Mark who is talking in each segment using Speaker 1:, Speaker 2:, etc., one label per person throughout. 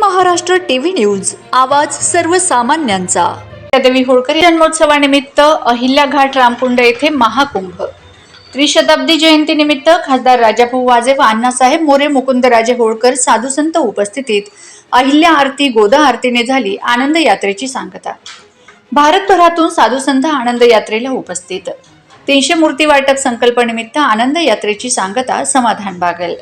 Speaker 1: Maharashtra TV news. आवाज सर्वसामान्यांचा. देवी होळकर जन्मोत्सवानिमित्त अहिल्या घाट रामकुंड येथे महाकुंभ. त्रिशताब्दी जयंतीनिमित्त खासदार राजाभाऊ वाजे व अण्णासाहेब मोरे मुकुंदराजे होळकर साधू संत उपस्थितीत अहिल्या आरती गोदा आरतीने झाली आनंद यात्रेची सांगता. भारतभरातून साधू संत आनंद यात्रेला उपस्थित. तीनशे मूर्ती वाटप संकल्पनेनिमित्त आनंद यात्रेची सांगता समाधान बागल.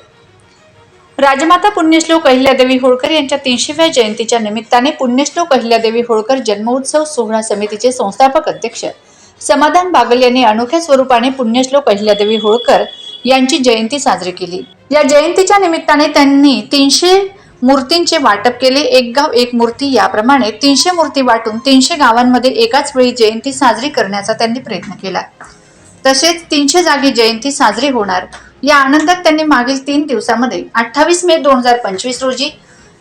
Speaker 1: राजमाता पुण्यश्लोक अहिल्यादेवी होळकर यांच्या तीनशेव्या जयंतीच्या निमित्ताने पुण्यश्लोक अहिल्यादेवी होळकर जन्मोत्सव सोहळा समितीचे संस्थापक अध्यक्ष. समाधान बागल यांनी अनोख्या स्वरूपाने पुण्यश्लोक अहिल्यादेवी होळकर यांची जयंती साजरी केली. या जयंतीच्या निमित्ताने त्यांनी तीनशे मूर्तींचे वाटप केले. एक गाव एक मूर्ती याप्रमाणे तीनशे मूर्ती वाटून तीनशे गावांमध्ये एकाच वेळी जयंती साजरी करण्याचा त्यांनी प्रयत्न केला. तसेच तीनशे जागी जयंती साजरी होणार. या आनंदात त्यांनी मागील तीन दिवसामध्ये अठ्ठावीस मे दोन हजार पंचवीस रोजी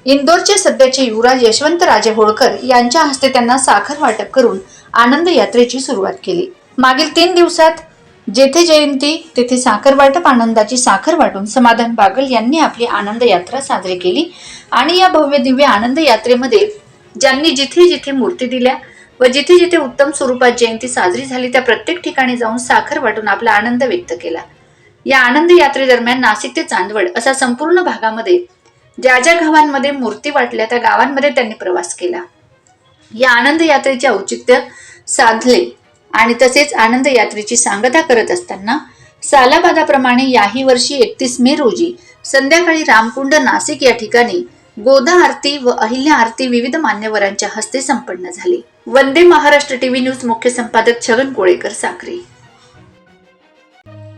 Speaker 1: इंदोरचे सध्याचे युवराज यशवंत राजे होळकर यांच्या हस्ते त्यांना साखर वाटप करून आनंद यात्रेची सुरुवात केली. मागील तीन दिवसात जेथे जयंती तेथे साखर वाटप आनंदाची साखर वाटून समाधान बागल यांनी आपली आनंद यात्रा साजरी केली आणि या भव्य दिव्य आनंद यात्रेमध्ये ज्यांनी जिथे जिथे मूर्ती दिल्या व जिथे जिथे उत्तम स्वरूपात जयंती साजरी झाली त्या प्रत्येक ठिकाणी जाऊन साखर वाटून आपला आनंद व्यक्त केला. या आनंद यात्रेदरम्यान नाशिक ते चांदवड असा संपूर्ण भागामध्ये ज्या ज्या गावांमध्ये मूर्ती वाटल्या त्या गावांमध्ये त्यांनी प्रवास केला. या आनंद यात्रेचे औचित्य साधले आणि तसेच आनंद यात्रेची सांगता करत असताना सालाबादाप्रमाणे याही वर्षी एकतीस मे रोजी संध्याकाळी रामकुंड नाशिक या ठिकाणी गोदा आरती व अहिल्या आरती विविध मान्यवरांच्या हस्ते संपन्न झाली. वंदे महाराष्ट्र टीव्ही न्यूज मुख्य संपादक छगन कोळेकर साखरे